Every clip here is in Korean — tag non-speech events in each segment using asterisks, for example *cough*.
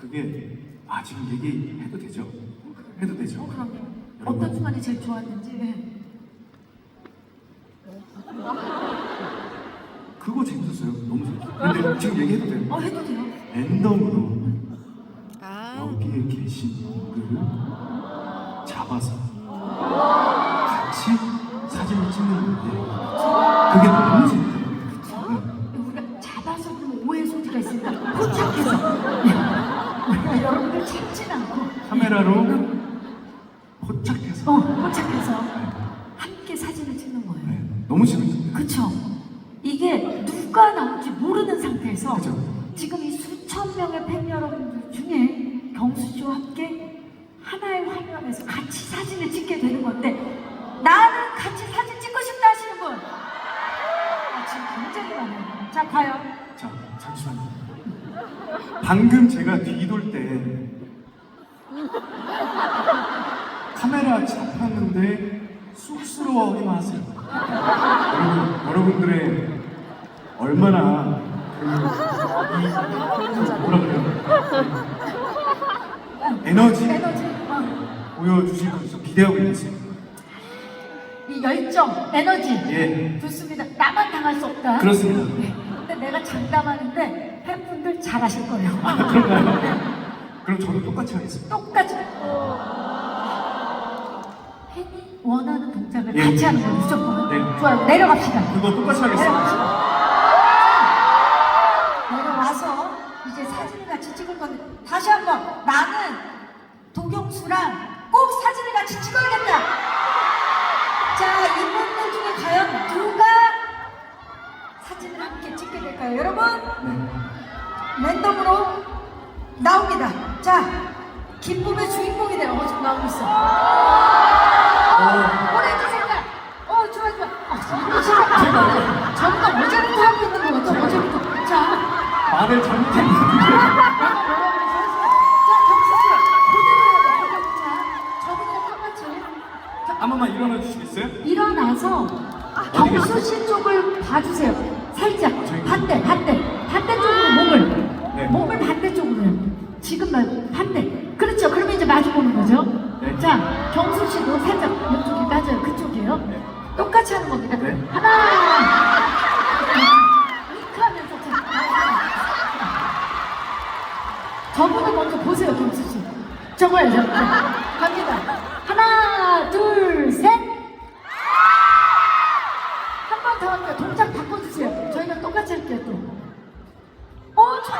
그게 아 지금 얘기해도 되죠? 해도 되죠? 어, 그럼요. 여러분. 어떤 순간이 제일 좋았는지. 네. 그거 재밌었어요. 너무 재밌었어요. 근데 지금 얘기해도 돼요? 어, 해도 돼요. 랜덤으로 아, 여기에 계신 분들을 잡아서 너무 재밌었어요. 그쵸? 이게 누가 나올지 모르는 상태에서 그죠. 지금 이 수천 명의 팬 여러분들 중에 경수 씨와 함께 하나의 화면에서 같이 사진을 찍게 되는 건데 나는 같이 사진 찍고 싶다 하시는 분 아, 지금 굉장히 많아요. 자, 과연 자, 잠시만요. 방금 제가 뒤돌 때 카메라 잡혔는데 쑥스러워하기만 하세요. 여러분, 여러분들의 얼마나 그, 이, 뭐라 그래요? 에너지 에너지, 어, 보여주실 수 있어 기대하고 있어요. 이 열정, 에너지 예, 좋습니다. 나만 당할 수 없다. 그렇습니다. 네. 근데 내가 장담하는데 팬분들 잘하실 거예요. 아, 그런가요? 그럼 저도 똑같이 하겠습니다. 똑같이 원하는 동작을 예. 같이 하는 거예요 무조건 네. 좋아요 내려갑시다 그거 똑같이 하겠습니다. 내려와서 이제 사진을 같이 찍을 건데 다시 한번 나는 도경수랑 꼭 사진을 같이 찍어야겠다 자 이분들 중에 과연 누가 사진을 함께 찍게 될까요 여러분 네. 랜덤으로 나옵니다. 자, 기쁨의 주인공이. 어, 지금 나오고 있어. 어, 오렌지 색깔. 어, 좋아, 좋아. 어, 이거 진짜 저보다 어제부터 하고 있는 거 같아, 어제부터. 자, 말을 잘못했는데. 내가 뭐라고 그랬어? 자, 경수 씨. 그대로 해야 돼. 자, 저분이랑 똑같이. 한 번만 일어나 주시겠어요? 일어나서 경수 씨 쪽을 봐주세요. 저분을 먼저 보세요, 경수 씨. 저거요, 저거. 갑니다. 하나, 둘, 셋. 한 번 더 할게요. 동작 바꿔주세요. 저희가 똑같이 할게요, 또. 어, 좋아!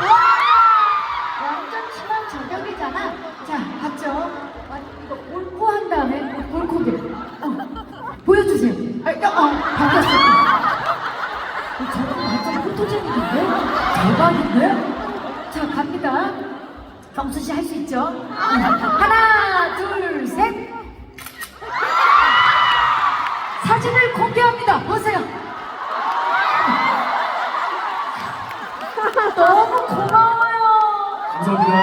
완전 친한 저격이잖아. 자, 봤죠? 경수 씨할 수 있죠? 하나, 둘, 셋. 사진을 공개합니다. 보세요. 너무 고마워요. 감사합니다.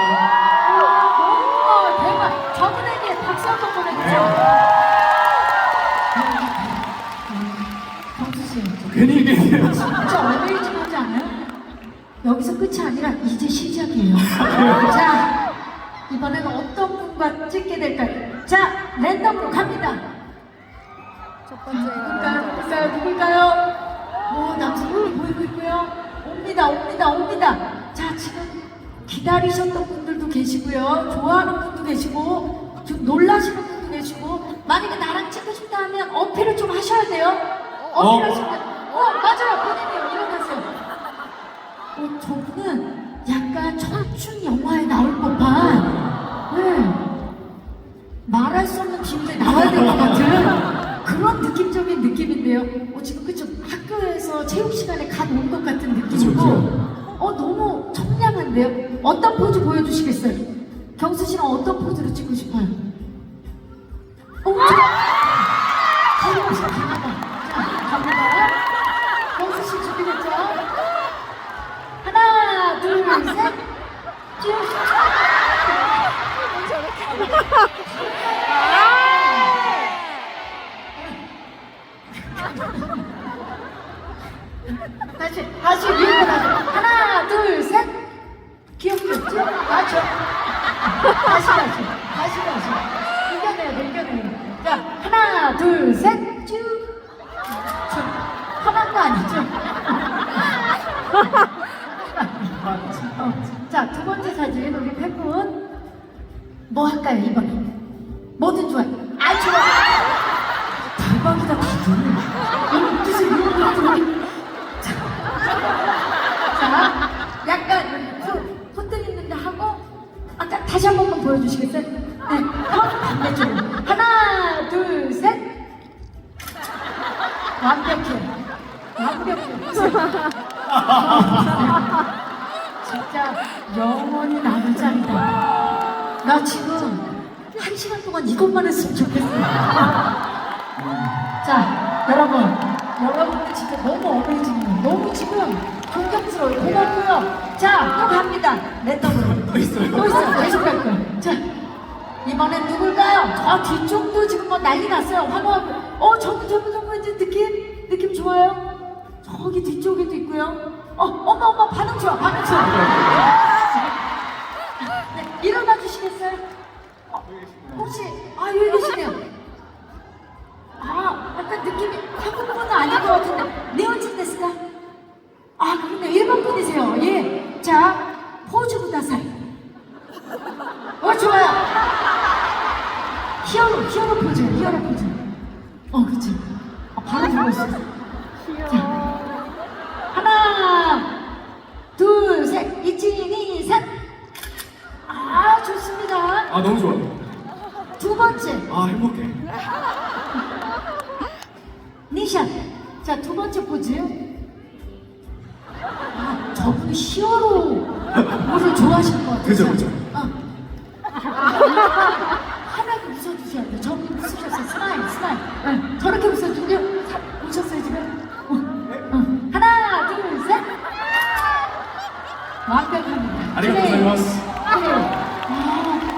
너무 고마워요. 대박. 저분에게 박수 한번 보내주세요. 경수 씨, 괜히 얘기해요. 진짜 않아요? 여기서 끝이 아니라 이제 시작이에요. *laughs* 자, 이번에는 어떤 분과 찍게 될까요? 자, 랜덤으로 갑니다. 첫 번째 누굴까요? 누굴까요? 누굴까요? 오, 남성분이 보이고 있고요. 옵니다, 옵니다, 옵니다. 자, 지금 기다리셨던 분들도 계시고요. 좋아하는 분도 계시고, 좀 놀라시는 분도 계시고, 만약에 나랑 찍고 싶다 하면 어필을 좀 하셔야 돼요. 어필하시면, 어, 맞아요. 일어나세요. 어, 저분은 약간 청춘 영화에 나올 법한, 네. 말할 수 없는 비밀이 나와야 될 것 같은 그런 느낌적인 느낌인데요. 어, 지금 그쵸 학교에서 체육 시간에 간온것 같은 느낌이고, 어 너무 청량한데요. 어떤 포즈 보여주시겠어요? 경수 씨는 어떤 포즈로 찍고 싶어요? 어, 저, Yeah. 뭐 할까요 이번에? 뭐든 좋아요. 아 좋아. 대박이다 다들. 오늘 뜻을 이런 것들이. 자, 약간 손, 손등 있는데 하고 아까 다시 한 번만 보여주시겠어요? 네, 한번 반대쪽으로. 하나, 둘, 셋. 완벽해. 완벽해. 진짜 영원히 짤이다. 나 지금 한 시간 동안 이것만 했으면 좋겠어. 자, 여러분. 여러분들 진짜 너무 어메이징해요. 너무 지금 존경스러워요. 고맙고요. 자, 또 갑니다. 랜덤으로. 또 있어요? 또 있어요. 계속 갈 거예요. 자, 이번엔 누굴까요? 저 뒤쪽도 지금 뭐 난리 났어요. 환호하고. 어, 저분, 저분, 저분, 이제 느낌? 느낌 좋아요? 저기 뒤쪽에도 있고요. 어, 어머, 어머, 반응 좋아, 반응 좋아. 어, 혹시, 아, 여기 계시네요. 아, 약간 느낌이 한국 분은 아닌 것 같은데. 네온진 데스까? 아, 그런데 일본 분이세요. 예. 자, 포즈 부다사이. 어, 좋아요. 히어로, 히어로 포즈, 히어로 포즈. 어, 그치. 어, 바로 들고 있어. 자, 하나, 아 너무 좋아요. 두 번째, 아 행복해. 니샷. 자, 두 번째 포즈. 아, 저분이 히어로를 좋아하시는 것 같아요. 그죠, 그죠. 어. 하나도 웃어주셔야 돼요. 저분이 웃으셨어요. 스마일, 스마일. 네, 저렇게 웃어주고요. 사- 웃었어요, 지금? 어, 어. 하나, 둘, 셋. 완벽합니다. 아리가또. 고자이마스. 그래요. 아,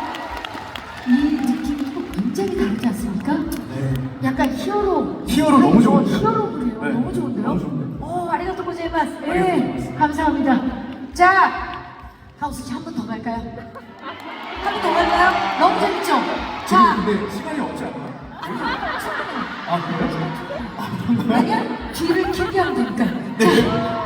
히어로. 너무 좋은데요? 히어로 그래요. 네, 너무 좋은데요? 너무 좋은데요? 오. 아리가또 네, 고자이마스. 감사합니다. 자, 하우스 씨 한 번 더 갈까요? 한 번 더 갈까요? 너무 재밌죠? 자, 근데 시간이 없지 않나요? 아 그래요? 아니야? 뒤를 길게 하면 되니까. 네. 자,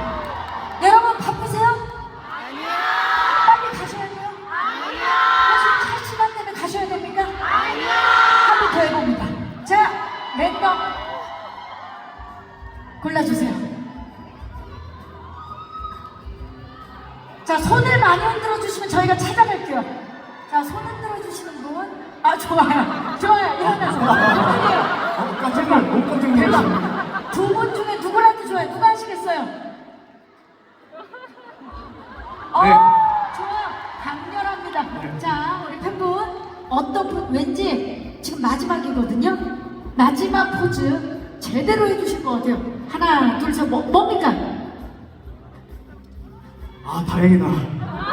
골라주세요. 자, 손을 많이 흔들어 주시면 저희가 찾아갈게요. 자, 손 흔들어 주시는 분. 아, 좋아요. 좋아요. 일어나서. 흔들게요. 어, 깜짝 놀, 너무 깜짝 놀랐어요. 대박. 두분 중에 누구라도 좋아요. 누가 하시겠어요? 어, 네. 좋아요. 강렬합니다. 네. 자, 우리 팬분 어떤 분 왠지 지금 마지막이거든요. 마지막 포즈 제대로 해주실 것 같아요. 하나, 둘, 셋. 뭐, 뭡니까? 아 다행이다.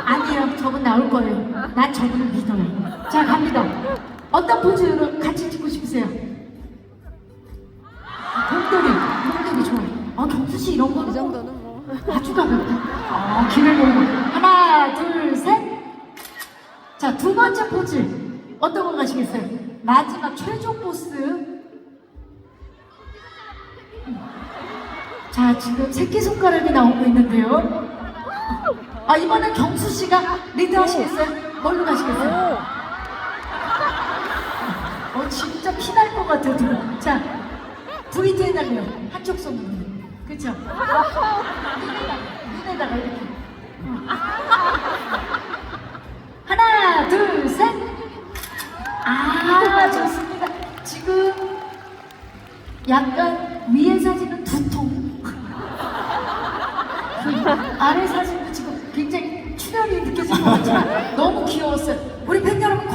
아니에요. 저분 나올 거예요. 난 저분을 믿어요. 자, 갑니다. 어떤 포즈로 같이 찍고 싶으세요? 곰돌이, 곰돌이 좋아요. 아, 경수 씨 이런 거는 이뭐 정도는 뭐. 아주 가볍다. 아, 길을 모르고. 하나, 둘, 셋. 자, 두 번째 포즈. 어떤 거 가시겠어요? 마지막 최종 보스. 자, 지금 새끼손가락이 나오고 있는데요. 아, 이번엔 경수 씨가 리드 하시겠어요? 뭘로 가시겠어요? 어, 진짜 피날 것 같아, 두 분. 자, 브이트 해달래요. 한쪽 손으로. 그쵸? 눈에다가, 이렇게. 어. 하나, 둘, 셋. 아, 좋습니다. 지금 약간 위에 사진은 두 통. 아래 사진도 지금 굉장히 출혈이 느껴지는 것 같지만 너무 귀여웠어요. 우리 팬 여러분.